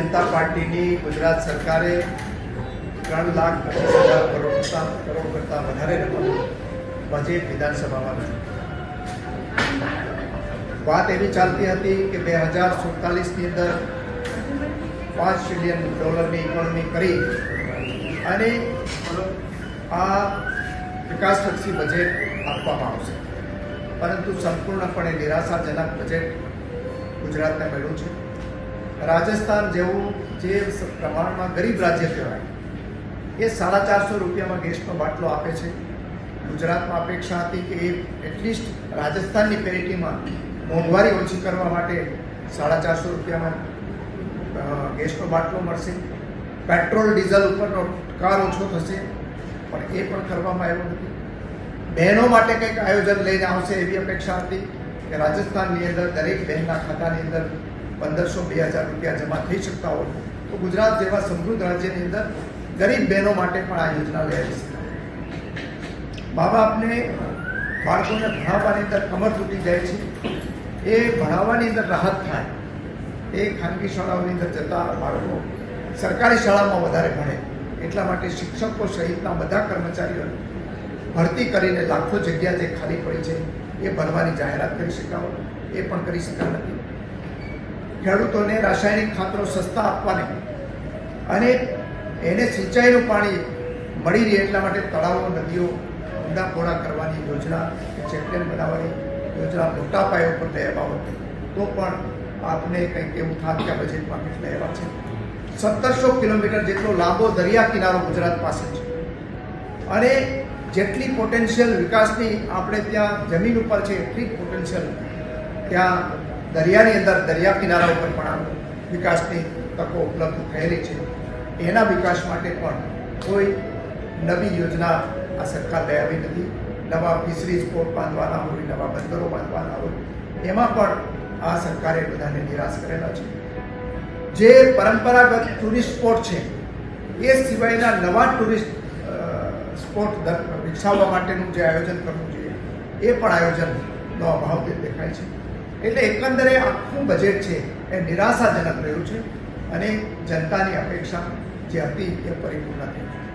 જનતા પાર્ટીની ગુજરાત સરકારે ત્રણ લાખ પચીસ હજાર કરોડ કરોડ કરતાં વધારે રકમ બજેટ વિધાનસભામાં રજૂ વાત એવી ચાલતી હતી કે બે હજાર સુડતાલીસની અંદર પાંચ ટ્રિલિયન ડોલરની ઇકોનોમી કરી અને આ વિકાસલક્ષી બજેટ આપવામાં આવશે. પરંતુ સંપૂર્ણપણે નિરાશાજનક બજેટ ગુજરાતને મળ્યું છે. રાજસ્થાન જેવું જે પ્રમાણમાં ગરીબ રાજ્ય કહેવાય, એ સાડા ચારસો રૂપિયામાં ગેસનો બાટલો આપે છે. ગુજરાતમાં અપેક્ષા હતી કે એ એટલીસ્ટ રાજસ્થાનની પેરિટીમાં મોંઘવારી ઓછી કરવા માટે સાડા ચારસો રૂપિયામાં ગેસનો બાટલો મળશે. પેટ્રોલ, ડીઝલ ઉપરનો કાર ઓછો થશે, પણ એ પણ કરવામાં આવ્યો નથી. બહેનો માટે કંઈક આયોજન લઈને આવશે એવી અપેક્ષા હતી કે રાજસ્થાનની અંદર દરેક બહેનના ખાતાની અંદર પંદરસો, બે હજાર રૂપિયા જમા થઈ શકતા હોય તો ગુજરાત જેવા સમૃદ્ધ રાજ્યની અંદર ગરીબ બહેનો માટે પણ આ યોજના આવી શકાય. મા બાપને બાળકોને ભણાવવાની અંદર કમર તૂટી જાય છે. એ ભણાવવાની અંદર રાહત થાય. એ ખાનગી શાળાઓની અંદર જતા બાળકો સરકારી શાળામાં વધારે ભણે. એટલા માટે શિક્ષકો સહિતના બધા કર્મચારીઓ ભરતી કરીને લાખો જગ્યા જે ખાલી પડી છે, એ ભરવાની જાહેરાત કરી શકાવો એ પણ કરી શકાય નથી. ખેડૂતોને રાસાયણિક ખાતરો સસ્તા આપવાને અને એને સિંચાઈનું પાણી મળી રહે એટલા માટે તળાવો, નદીઓ ઊંડા પહોળા કરવાની યોજના કે ચેકડેમ બનાવવાની યોજના મોટા પાયા ઉપર લઈ આવ્યા તો પણ આપને કંઈક એવું થાત કે આ બજેટમાં કેટલા એવા છે. સત્તરસો કિલોમીટર જેટલો લાંબો દરિયા કિનારો ગુજરાત પાસે છે. અને જેટલી પોટેન્શિયલ વિકાસની આપણે ત્યાં જમીન ઉપર છે, એટલી જ પોટેન્શિયલ ત્યાં દરિયાની અંદર, દરિયા કિનારા ઉપર પણ વિકાસની તકો ઉપલબ્ધ થયેલી છે. એના વિકાસ માટે પણ કોઈ નવી યોજના આ સરકાર લઈ આવી નથી. નવા ફિશરીઝ પોર્ટ બાંધવાના હોય, નવા બંદરો બાંધવાના હોય, એમાં પણ આ સરકારે બધાને નિરાશ કરેલા છે. જે પરંપરાગત ટુરિસ્ટ સ્પોટ છે, એ સિવાયના નવા ટુરિસ્ટ સ્પોટ વિકસાવવા માટેનું જે આયોજન કરવું જોઈએ, એ પણ આયોજનનો અભાવ દેખાય છે. એટલે એકંદરે આખું બજેટ છે એ નિરાશાજનક રહ્યું છે અને જનતાની અપેક્ષા જે હતી એ પરિપૂર્ણ થઈ. ಹಿಂದೆ